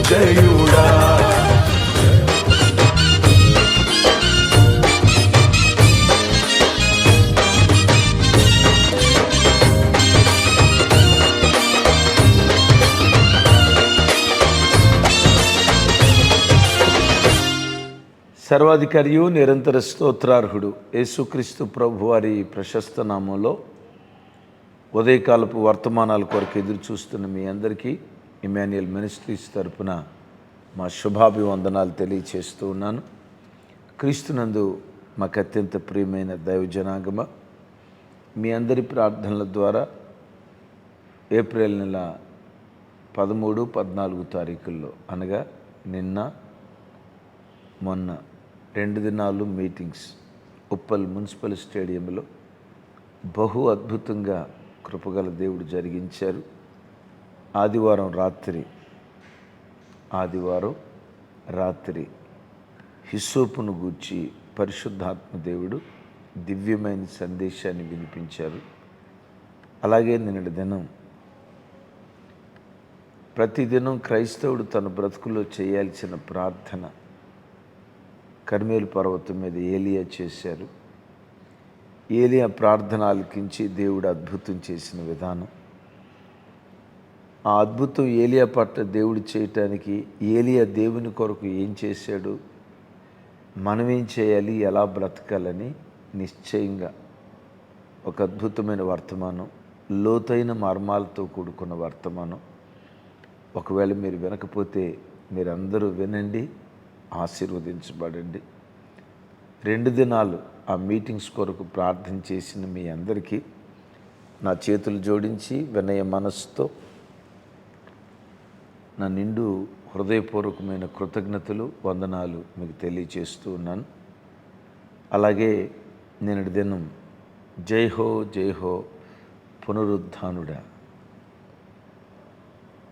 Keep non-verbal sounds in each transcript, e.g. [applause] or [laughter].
మృత్యుంజయుడా సర్వాధికారియు నిరంతర స్తోత్రార్హుడు యేసుక్రీస్తు ప్రభు వారి ప్రశస్త నామంలో ఉదయకాలపు వర్తమానాల కొరకు ఎదురు చూస్తున్న మీ అందరికీ ఇమాన్యుయల్ మినిస్ట్రీస్ తరపున మా శుభాభివందనాలు తెలియచేస్తూ ఉన్నాను. క్రీస్తునందు మాకు అత్యంత ప్రియమైన దైవజనాగమ మీ అందరి ప్రార్థనల ద్వారా ఏప్రిల్ నెల పదమూడు పద్నాలుగు తారీఖుల్లో అనగా నిన్న మొన్న రెండు దినాలు మీటింగ్స్ ఉప్పల్ మున్సిపల్ స్టేడియంలో బహు అద్భుతంగా కృపగల దేవుడు జరిగించారు. ఆదివారం రాత్రి ఆదివారం రాత్రి హిస్సోపును గూర్చి పరిశుద్ధాత్మ దేవుడు దివ్యమైన సందేశాన్ని వినిపించారు. అలాగే నిన్నటి దినం ప్రతిదినం క్రైస్తవుడు తన బ్రతుకులో చేయాల్సిన ప్రార్థన కర్మేలు పర్వతం మీద ఏలియా చేశారు. ఏలియా ప్రార్థన ఆలకించి దేవుడు అద్భుతం చేసిన విధానం. ఆ అద్భుతం ఏలియా పట్ల దేవుడు చేయటానికి ఏలియా దేవుని కొరకు ఏం చేశాడు? మనం ఏం చేయాలి? ఎలా బ్రతకాలని? నిశ్చయంగా ఒక అద్భుతమైన వర్తమానం లోతైన మర్మాలతో కూడుకున్న వర్తమానం. ఒకవేళ మీరు వినకపోతే మీరందరూ వినండి ఆశీర్వదించబడండి. రెండు దినాలు ఆ మీటింగ్స్ కొరకు ప్రార్థన చేసిన మీ అందరికీ నా చేతులు జోడించి వినయ మనస్సుతో నా నిండు హృదయపూర్వకమైన కృతజ్ఞతలు వందనాలు మీకు తెలియచేస్తూ ఉన్నాను. అలాగే నేనటి దినం జై హో జై హో పునరుద్ధానుడా.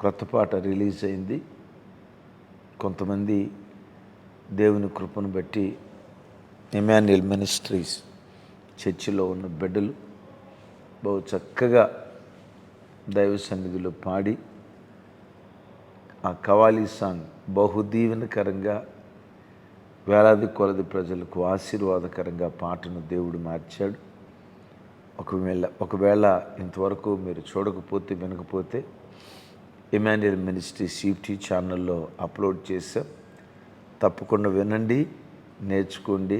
కొత్త పాట రిలీజ్ అయింది. కొంతమంది దేవుని కృపను బట్టి ఎమాన్యుల్ మినిస్ట్రీస్ చర్చిలో ఉన్న బిడ్డలు బహు చక్కగా దైవ సన్నిధిలో పాడి ఆ కవాలి సాంగ్ బహుదీవనకరంగా వేలాది కొలది ప్రజలకు ఆశీర్వాదకరంగా పాటను దేవుడు మార్చాడు. ఒకవేళ ఒకవేళ ఇంతవరకు మీరు చూడకపోతే వినకపోతే ఇమాన్యుయల్ మినిస్ట్రీ సీఫ్టీ ఛానల్లో అప్లోడ్ చేశాం. తప్పకుండా వినండి నేర్చుకోండి.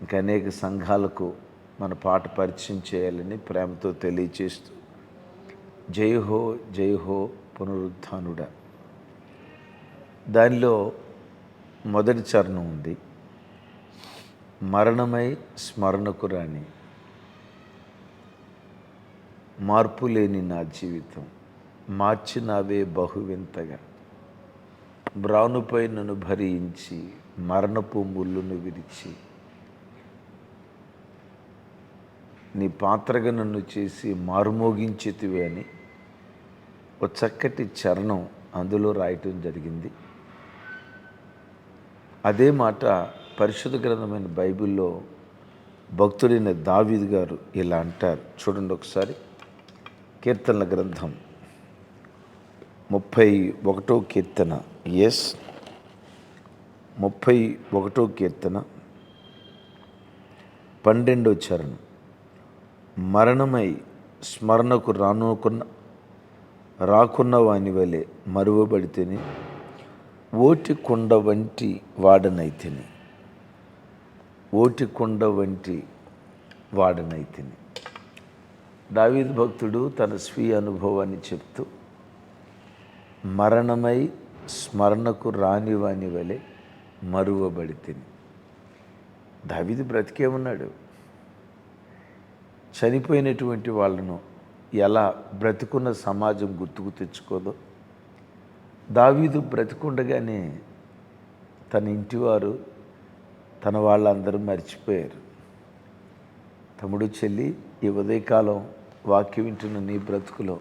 ఇంకా అనేక సంఘాలకు మన పాట పరిచయం చేయాలని ప్రేమతో తెలియచేస్తూ జై హో జై హో పునరుద్ధానుడా. దానిలో మొదటి చరణం ఉంది. మరణమై స్మరణకు రాని మార్పు లేని నా జీవితం మార్చినావే బహువింతగా. బ్రానుపై నన్ను భరించి మరణపు ముళ్ళును విరిచి నీ పాత్రగా నన్ను చేసి మారుమోగించితివి అని ఒక చక్కటి చరణం అందులో రాయటం జరిగింది. అదే మాట పరిశుద్ధ గ్రంథమైన బైబిల్లో భక్తుడైన దావీద్ గారు ఇలా అంటారు. చూడండి ఒకసారి. కీర్తనల గ్రంథం ముప్పై ఒకటో కీర్తన. ఎస్ ముప్పై ఒకటో కీర్తన. పన్నెండో చరణం. మరణమై స్మరణకు రానుకున్న రాకున్న వాని వలె మరువబడితేని ఓటి కొండ వంటి వాడనైతిని. ఓటి కొండ వంటి వాడనైతిని. దావీద్ భక్తుడు తన స్వీయ అనుభవాన్ని చెప్తూ మరణమై స్మరణకు రానివాని వలె వలె మరువబడితిని. దావీదు బ్రతికే ఉన్నాడు. చనిపోయినటువంటి వాళ్ళను ఎలా బ్రతికున్న సమాజం గుర్తుకు తెచ్చుకోదో దావీదు బ్రతికుండగానే తన ఇంటివారు తన వాళ్ళందరూ మర్చిపోయారు. తమ్ముడు చెల్లి ఈ ఉదయకాలం వాక్యం వింటున్న నీ బ్రతుకులో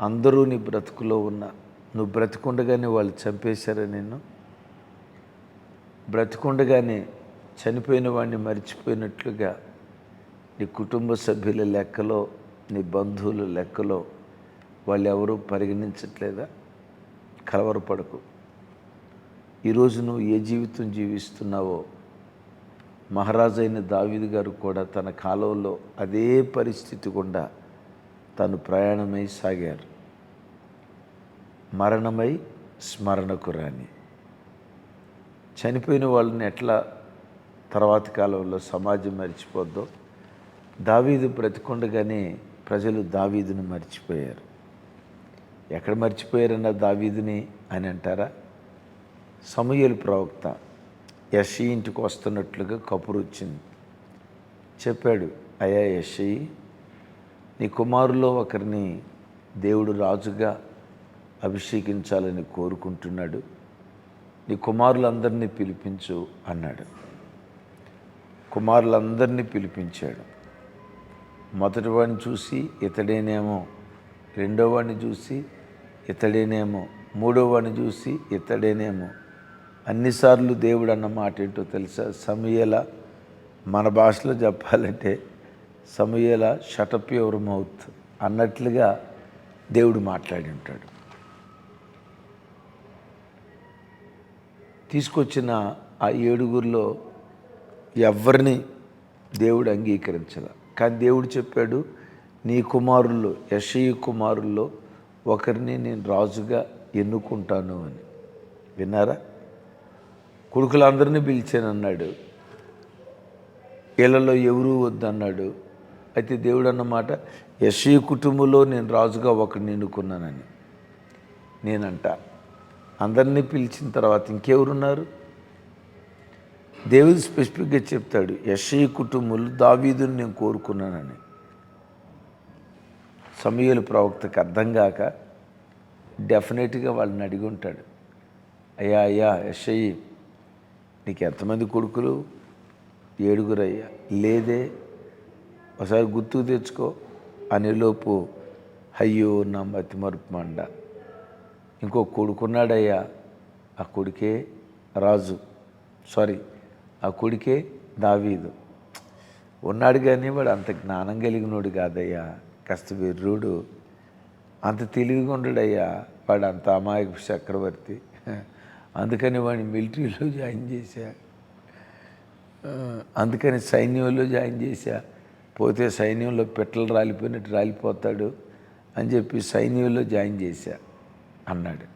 అందరూ నీ బ్రతుకులో ఉన్న నువ్వు బ్రతికుండగానే వాళ్ళు చంపేశారా నిన్ను? బ్రతికుండగానే చనిపోయిన వాడిని మర్చిపోయినట్లుగా నీ కుటుంబ సభ్యుల లెక్కలో నీ బంధువుల లెక్కలో వాళ్ళు ఎవరూ పరిగణించట్లేదా? కలవరపడకు. ఈరోజు నువ్వు ఏ జీవితం జీవిస్తున్నావో మహారాజైన దావీదు గారు కూడా తన కాలంలో అదే పరిస్థితి గుండా తను ప్రయాణమై సాగారు. మరణమై స్మరణకు రాని. చనిపోయిన వాళ్ళని ఎట్లా తర్వాతి కాలంలో సమాజం మర్చిపోద్దో దావీదు బ్రతికొండగానే ప్రజలు దావీదును మర్చిపోయారు. ఎక్కడ మర్చిపోయారన్న దావీదుని అని అంటారా? సమూయేలు ప్రవక్త యషి ఇంటికి వస్తున్నట్లుగా కపురు వచ్చింది. చెప్పాడు అయ్యా యషి నీ కుమారులో ఒకరిని దేవుడు రాజుగా అభిషేకించాలని కోరుకుంటున్నాడు. నీ కుమారులందరినీ పిలిపించు అన్నాడు. కుమారులందరినీ పిలిపించాడు. మొదటివాడిని చూసి ఇతడేనేమో రెండో వాడిని చూసి ఇతడేనేమో. మూడో చూసి ఇతడేనేమో. అన్నిసార్లు దేవుడు అన్న మాట ఏంటో తెలుసా? సమయల మన భాషలో చెప్పాలంటే సమయల షటప్ యువర్ మౌత్ అన్నట్లుగా దేవుడు మాట్లాడి ఉంటాడు తీసుకొచ్చిన ఆ ఏడుగురిలో ఎవరిని దేవుడు అంగీకరించాల. కానీ దేవుడు చెప్పాడు నీ కుమారుల్లో యశయ్య కుమారుల్లో ఒకరిని నేను రాజుగా ఎన్నుకుంటాను అని. విన్నారా? కొడుకులందరినీ పిలిచానన్నాడు. వీళ్ళలో ఎవరూ వద్దన్నాడు. అయితే దేవుడు అన్నమాట యశీ కుటుంబంలో నేను రాజుగా ఒకరిని ఎన్నుకున్నానని. నేనంట అందరినీ పిలిచిన తర్వాత ఇంకెవరున్నారు? దేవుడు స్పెసిఫిక్గా చెప్తాడు యశీ కుటుంబంలో దావీదుని నేను కోరుకున్నానని. సమయలు ప్రవక్తకు అర్థం కాక డెఫినెట్గా వాళ్ళని అడిగి ఉంటాడు. అయ్యా అయ్యా యశయ్య నీకు ఎంతమంది కొడుకులు? ఏడుగురు అయ్యా లేదే ఒకసారి గుర్తుకు తెచ్చుకో. అనేలోపు అయ్యో నా మతి మరుపు మండ ఇంకో కొడుకున్నాడయ్యా. ఆ కొడుకే రాజు. సారీ ఆ కొడుకే దావీదు. ఉన్నాడు కానీ వాడు అంత జ్ఞానం కలిగినోడు కాదయ్యా. కాస్త వెర్రుడు. అంత తెలివిగా ఉండడయ్యా వాడు అంత అమాయక చక్రవర్తి. అందుకని వాడిని మిలిటరీలో జాయిన్ చేశా. అందుకని సైన్యంలో జాయిన్ చేశా. పోతే సైన్యంలో పెట్టలు రాలిపోయినట్టు రాలిపోతాడు అని చెప్పి సైన్యంలో జాయిన్ చేశా అన్నాడు.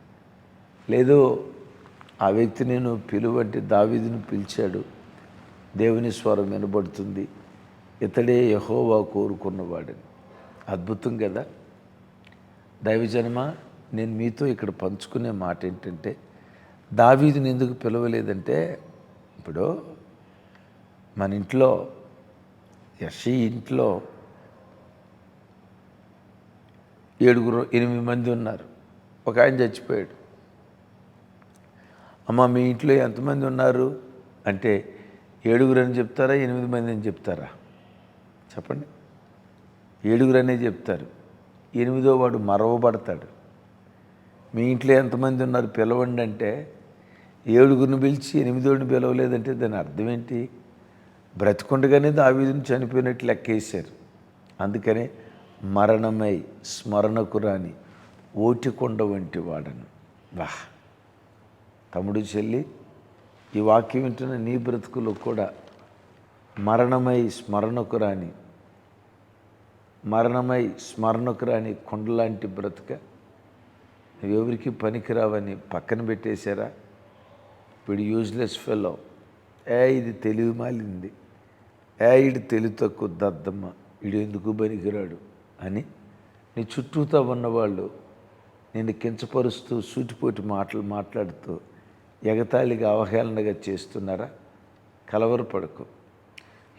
లేదు ఆ వ్యక్తి నేను పిలువంటే దావీదుని పిలిచాడు. దేవుని స్వరం వినబడుతుంది. ఇతడే యహోవా కోరుకున్నవాడని. అద్భుతం కదా? దైవజనమ నేను మీతో ఇక్కడ పంచుకునే మాట ఏంటంటే దావీదుని ఎందుకు పిలవలేదంటే ఇప్పుడు మన ఇంట్లో యషి ఇంట్లో ఏడుగురు ఎనిమిది మంది ఉన్నారు. ఒక ఆయన చచ్చిపోయాడు. అమ్మ మీ ఇంట్లో ఎంతమంది ఉన్నారు? అంటే ఏడుగురు అని చెప్తారా ఎనిమిది మంది అని చెప్తారా? చెప్పండి. ఏడుగురు చెప్తారు. ఎనిమిదో వాడు మరవబడతాడు. మీ ఇంట్లో ఎంతమంది ఉన్నారు పిలవండి అంటే ఏడుగురిని పిలిచి ఎనిమిదోడిని పిలవలేదంటే దాని అర్థం ఏంటి? బ్రతికుండగానే దావీదుని చనిపోయినట్టు లెక్కేశారు. అందుకనే మరణమై స్మరణకు రాని ఓటికొండ వంటి వాడను. వాహ్ తమ్ముడు చెల్లి ఈ వాక్యం వింటున్న నీ బ్రతుకులో కూడా మరణమై స్మరణకు రాని మరణమై స్మరణకు రాని కొండలాంటి బ్రతుక. నువ్వెవరికి పనికిరావని పక్కన పెట్టేశారా? వీడు యూజ్లెస్ ఫెలో ఏ ఇది తెలివి మాలింది. ఏ ఇడు తెలివి తక్కువ దద్దమ్మ. ఇడు ఎందుకు పనికిరాడు? అని నీ చుట్టూతో ఉన్నవాళ్ళు నిన్ను కించపరుస్తూ సూటిపోటి మాటలు మాట్లాడుతూ ఎగతాళిగా అవహేళనగా చేస్తున్నారా? కలవరపడకు.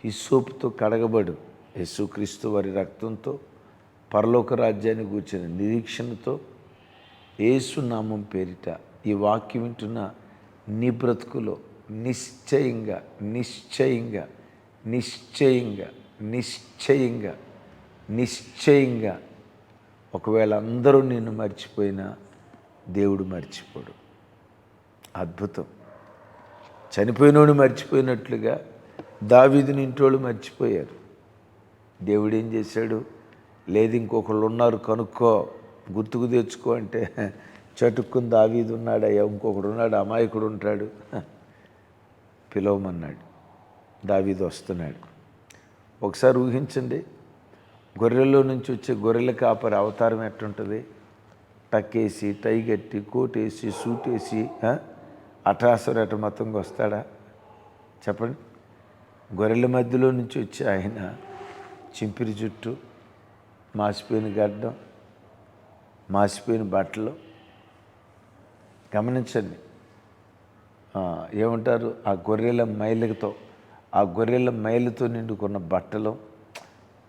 ఈ సోపుతో కడగబడు. యేసుక్రీస్తు వారి రక్తంతో పరలోక రాజ్యాన్ని కూర్చిన నిరీక్షణతో యేసు నామం పేరిట ఈ వాక్యం వింటున్న నీ బ్రతుకులో నిశ్చయంగా నిశ్చయంగా నిశ్చయంగా నిశ్చయంగా నిశ్చయంగా ఒకవేళ అందరూ నిన్ను మర్చిపోయినా దేవుడు మర్చిపోడు. అద్భుతం. చనిపోయినోడు మర్చిపోయినట్లుగా దావీదుని ఇంటోళ్ళు మర్చిపోయారు. దేవుడు ఏం చేశాడు? లేదు ఇంకొకళ్ళు ఉన్నారు కనుక్కో గుర్తుకు తెచ్చుకో అంటే చటుక్కుని దావీదు ఉన్నాడయ్యా ఇంకొకడు ఉన్నాడు అమాయకుడు ఉంటాడు. పిలవమన్నాడు. దావీదు వస్తున్నాడు. ఒకసారి ఊహించండి గొర్రెల్లో నుంచి వచ్చే గొర్రెల కాపరి అవతారం ఎట్టుంటుంది టక్కేసి టై కట్టి కోటేసి సూట్ వేసి ఆ, అటాసరట మతంగా వస్తాడా? చెప్పండి. గొర్రెల మధ్యలో నుంచి వచ్చి ఆయన చింపిరి జుట్టు మాసిపోయిన గడ్డం మాసిపోయిన బట్టలు. గమనించండి. ఏమంటారు? ఆ గొర్రెల మైలతో ఆ గొర్రెల మైలతో నిండుకున్న బట్టలు.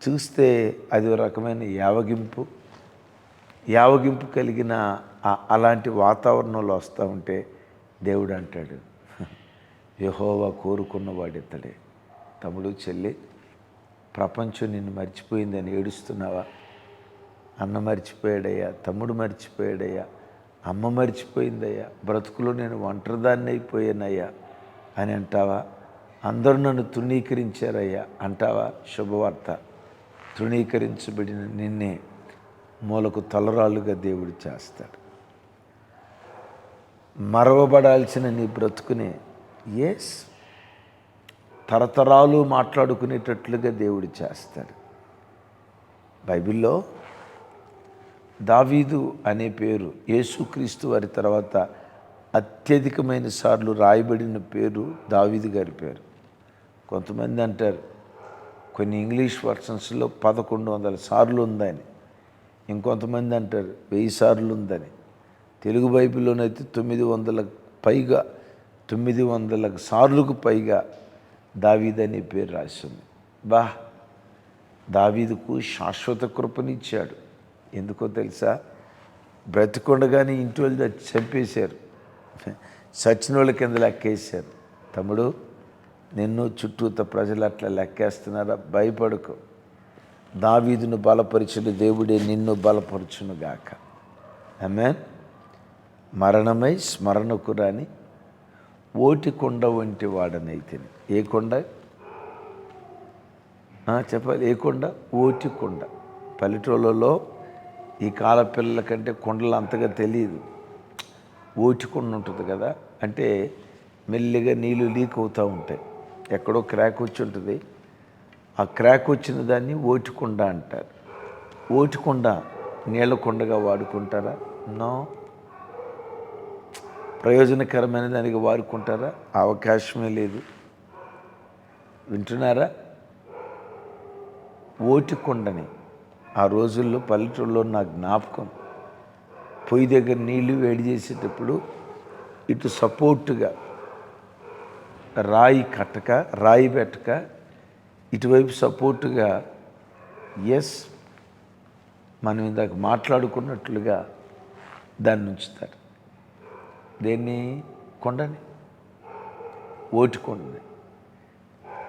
చూస్తే అది ఒక రకమైన యావగింపు. యావగింపు కలిగిన ఆ- అలాంటి వాతావరణంలో వస్తూ ఉంటే దేవుడు అంటాడు. [laughs] యహోవా కోరుకున్నవాడు ఇతడే. తమ్ముడు చెల్లి ప్రపంచం నిన్ను మర్చిపోయిందని ఏడుస్తున్నావా? అన్న మర్చిపోయాడయ్యా తమ్ముడు మర్చిపోయాడయ్యా అమ్మ మర్చిపోయిందయ్యా బ్రతుకులో నేను ఒంటరిదాన్ని అయిపోయానయ్యా అని అంటావా? అందరూ నన్ను తృణీకరించారయ్యా అంటావా? శుభవార్త. తృణీకరించబడిన నిన్నే మూలకు తలరాలుగా దేవుడు చేస్తాడు. మరవబడాల్సిన నీ బ్రతుకునే ఎస్ తరతరాలు మాట్లాడుకునేటట్లుగా దేవుడు చేస్తాడు. బైబిల్లో దావీదు అనే పేరు యేసుక్రీస్తు వారి తర్వాత అత్యధికమైన సార్లు రాయబడిన పేరు దావీదు గారి పేరు. కొంతమంది అంటారు కొన్ని ఇంగ్లీష్ వర్షన్స్లో పదకొండు వందల సార్లు ఉందని. ఇంకొంతమంది అంటారు వెయ్యి సార్లు ఉందని. తెలుగు బైబిల్లోనైతే తొమ్మిది వందల పైగా తొమ్మిది వందల సార్లకు పైగా దావీద్ అనే పేరు రాసింది. బా దావీదుకు శాశ్వత కృపనిచ్చాడు. ఎందుకో తెలుసా? బ్రతికొండగానే ఇంటి వాళ్ళు చంపేశారు. సచిన వాళ్ళ కింద లెక్కేశారు. తమ్ముడు నిన్ను చుట్టూత ప్రజలు అట్లా లెక్కేస్తున్నారా? భయపడుకో. దావీదును బలపరిచిన దేవుడే నిన్ను బలపరచునుగాక ఆమె మరణమై స్మరణకు రాని ఓటి కొండ వంటి వాడనైతే ఏ కొండ? చెప్పాలి. ఏ కొండ? ఓటి కొండ. పల్లెటూళ్ళలో ఈ కాల పిల్లల కంటే కొండలు అంతగా తెలియదు. ఓటి కొండ ఉంటుంది కదా? అంటే మెల్లిగా నీళ్ళు లీక్ అవుతూ ఉంటాయి. ఎక్కడో క్రాక్ వచ్చి ఉంటుంది. ఆ క్రాక్ వచ్చిన దాన్ని ఓటికొండ అంటారు. ఓటికొండ నీళ్ళ కొండగా వాడుకుంటారా? నో. ప్రయోజనకరమైన దానికి వాడుకుంటారా? అవకాశమే లేదు. వింటున్నారా? ఓటికొండని. ఆ రోజుల్లో పల్లెటూరులో నా జ్ఞాపకం. పొయ్యి దగ్గర నీళ్ళు వేడి చేసేటప్పుడు ఇటు సపోర్టుగా రాయి కట్టక రాయి పెట్టక ఇటువైపు సపోర్టుగా ఎస్ మనం ఇందాక మాట్లాడుకున్నట్లుగా దాన్ని ఉంచుతారు. దేన్ని? కొండని. ఓటి కొండని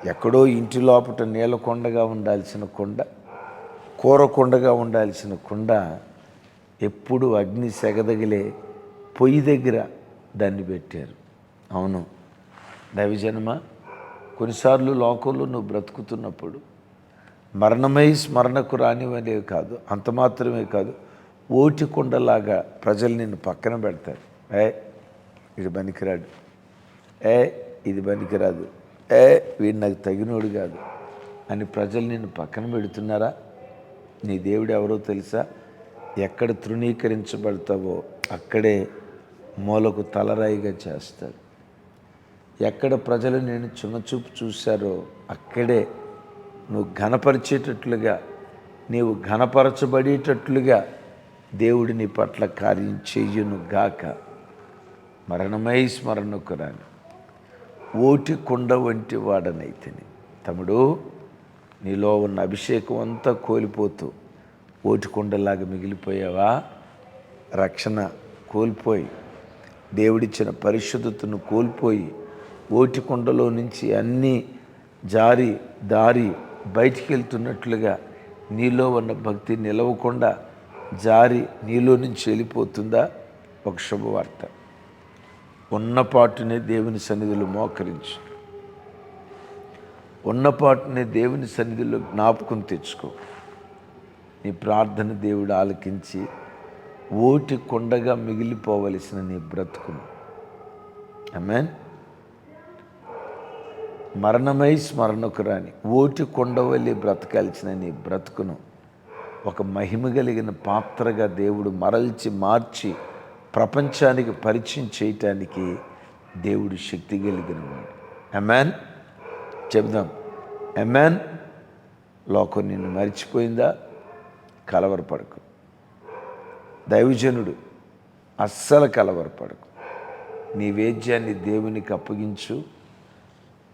ఎక్కడో ఇంటి లోపట నీళ్ళ కొండగా ఉండాల్సిన కొండ కూర కొండగా ఉండాల్సిన కొండ ఎప్పుడు అగ్ని సెగదగిలే పొయ్యి దగ్గర దాన్ని పెట్టారు. అవును. దైవజనమ కొన్నిసార్లు లోకంలో నువ్వు బ్రతుకుతున్నప్పుడు మరణమై స్మరణకు రానివనేవి కాదు అంత మాత్రమే కాదు ఓటి కొండలాగా ప్రజలు నిన్ను పక్కన పెడతారు. ఏ ఇది పనికిరాడు ఏ ఇది పనికిరాదు. ఏ వీడు నాకు తగినోడు కాదు. అని ప్రజలు నిన్ను పక్కన పెడుతున్నారా? నీ దేవుడు ఎవరో తెలుసా? ఎక్కడ తృణీకరించబడతావో అక్కడే మూలకు తలరాయిగా చేస్తాడు. ఎక్కడ ప్రజలు నేను చిన్నచూపు చూశారో అక్కడే నువ్వు ఘనపరిచేటట్లుగా నీవు ఘనపరచబడేటట్లుగా దేవుడి నీ పట్ల కార్యం చెయ్యును గాక మరణమై స్మరణకు రాని ఓటి కుండ వంటి వాడనైతిని తమ్ముడు నీలో ఉన్న అభిషేకం అంతా కోల్పోతూ ఓటి కుండలాగా మిగిలిపోయావా? రక్షణ కోల్పోయి దేవుడిచ్చిన పరిశుద్ధతను కోల్పోయి ఓటి కుండలో నుంచి అన్నీ జారి దారి బయటికి వెళ్తున్నట్లుగా నీలో ఉన్న భక్తి నిలవకుండా జారి నీలో నుంచి వెళ్ళిపోతుందా? ఒక శుభవార్త. ఉన్నపాటునే దేవుని సన్నిధిలో మోకరించు ఉన్నపాటునే దేవుని సన్నిధిలో జ్ఞాపకం తెచ్చుకో. నీ ప్రార్థన దేవుడు ఆలకించి ఓటి కొండగా మిగిలిపోవలసిన నీ బ్రతుకును. అమెన్ మరణమై స్మరణకు రాని ఓటి కొండవల్లి బ్రతకాల్సిన నీ బ్రతుకును ఒక మహిమ కలిగిన పాత్రగా దేవుడు మరల్చి మార్చి ప్రపంచానికి పరిచయం చేయటానికి దేవుడు శక్తి కలిగిన వాడు. అమెన్ చెబుదాం అమెన్ లోకం నిన్ను మరిచిపోయిందా? కలవరపడకు. దైవజనుడు అస్సలు కలవరపడకు. నీ వేద్యాన్ని దేవునికి అప్పగించు.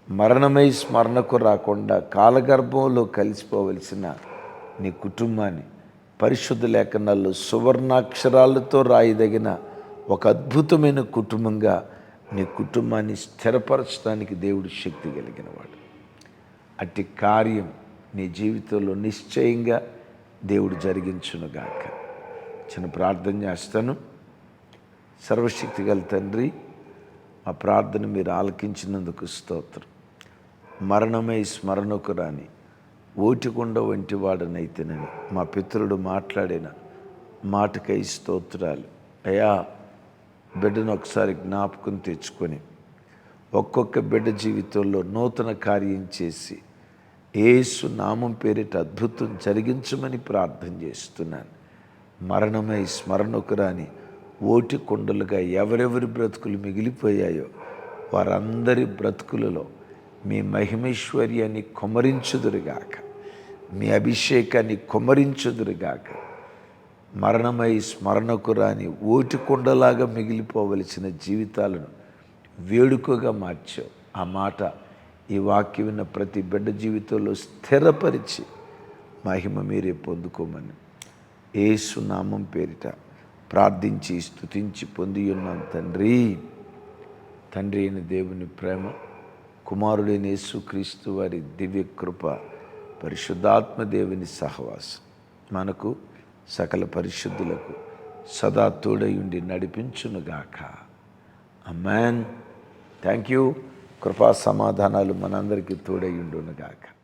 మరణమై స్మరణకు రాకుండా కాలగర్భంలో కలిసిపోవలసిన నీ కుటుంబాన్ని పరిశుద్ధ లేఖనాల్లో సువర్ణాక్షరాలతో రాయదగిన ఒక అద్భుతమైన కుటుంబంగా నీ కుటుంబాన్ని స్థిరపరచడానికి దేవుడు శక్తి కలిగినవాడు. అట్టి కార్యం నీ జీవితంలో నిశ్చయంగా దేవుడు జరిగించునుగాక చిన్న ప్రార్థన చేస్తాను. సర్వశక్తి గల తండ్రి ఆ ప్రార్థన మీరు ఆలకించినందుకు స్తోత్రం. మరణమై స్మరణకు రాని ఓటికొండ వంటి వాడనైతేనని మా పితరుడు మాట్లాడిన మాటకై స్తోత్రాలు. అయా బిడ్డను ఒకసారి జ్ఞాపకం తెచ్చుకొని ఒక్కొక్క బిడ్డ జీవితంలో నూతన కార్యం చేసి ఏసు నామం పేరిట అద్భుతం జరిగించమని ప్రార్థన చేస్తున్నాను. మరణమై స్మరణకు రాని ఓటి కొండలుగా ఎవరెవరి బ్రతుకులు మిగిలిపోయాయో వారందరి బ్రతుకులలో మీ మహిమేశ్వర్యాన్ని కొమరించుదురుగాక. మీ అభిషేకాన్ని కొమరించుదురుగాక. మరణమై స్మరణకు రాని ఓటికొండలాగా మిగిలిపోవలసిన జీవితాలను వేడుకగా మార్చావు. ఆ మాట ఈ వాక్యం విన్న ప్రతి బిడ్డ జీవితంలో స్థిరపరిచి మహిమ మీరే పొందుకోమని ఏసు నామం పేరిట ప్రార్థించి స్తుతించి పొంది ఉన్నాం తండ్రి. తండ్రి అయిన దేవుని ప్రేమ కుమారుడైన యేసుక్రీస్తు వారి దివ్య కృప పరిశుద్ధాత్మ దేవుని సహవాసం. మనకు సకల పరిశుద్ధులకు సదా తోడయుండి నడిపించునుగాక. అమ్మాన్ థ్యాంక్ యూ కృపా సమాధానాలు మనందరికీ తోడయుండునుగాక.